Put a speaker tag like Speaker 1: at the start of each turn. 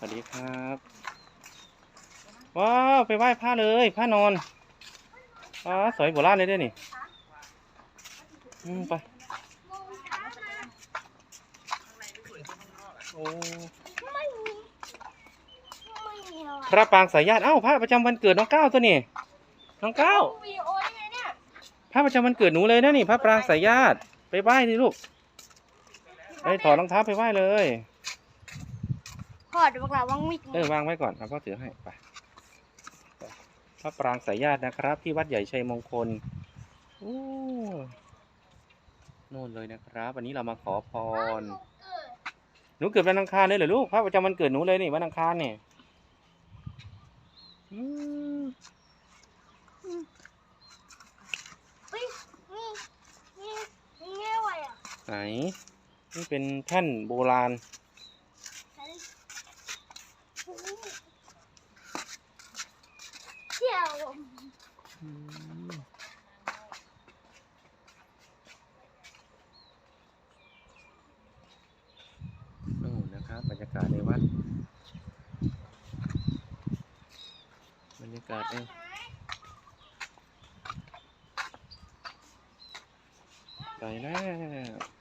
Speaker 1: วัสดีครับว้าวไปไหว้พระเลยพระนอนอ๋อสวยโบราณเลยเด้วยนี่อืมไปโอ้
Speaker 2: ไม่มีไม่มีอะไร
Speaker 1: พระปรางสายญาติเอ้าพระประจำวันเกิดน้องก้าวตัวนี่น้องก้าว
Speaker 2: วิดีโอได้ไงเนี่ย
Speaker 1: พระประจำวันเกิดหนูเลยนะนี่พระปรางสายญาติไปไหว้ดิลูกไปถอดรองเท้าไปไหว้เลย
Speaker 2: พอดบอกเราว่างมิด
Speaker 1: เออวางไว้ก่อนเอาพ่อถือให้ไปไปพระปรางสายญาตินะครับ ที่วัดใหญ่ชัยมงคลโอ้โน่นเลยนะครับวันนี้เรามาขอพรหนูเกิดวันอังคารเลยเหรอลูกพระประจำวันเกิดหนูเลยนี่วันอังคารเนี่ยอืม
Speaker 2: เฮ้ยนี่นี่นี่อะไรอะ
Speaker 1: ไหนนี่เป็นแท่นโบราณ
Speaker 2: เที่ยว
Speaker 1: อืมนู่นนะครับบรรยากาศในวัด บรรยากาศเองไปแล้ว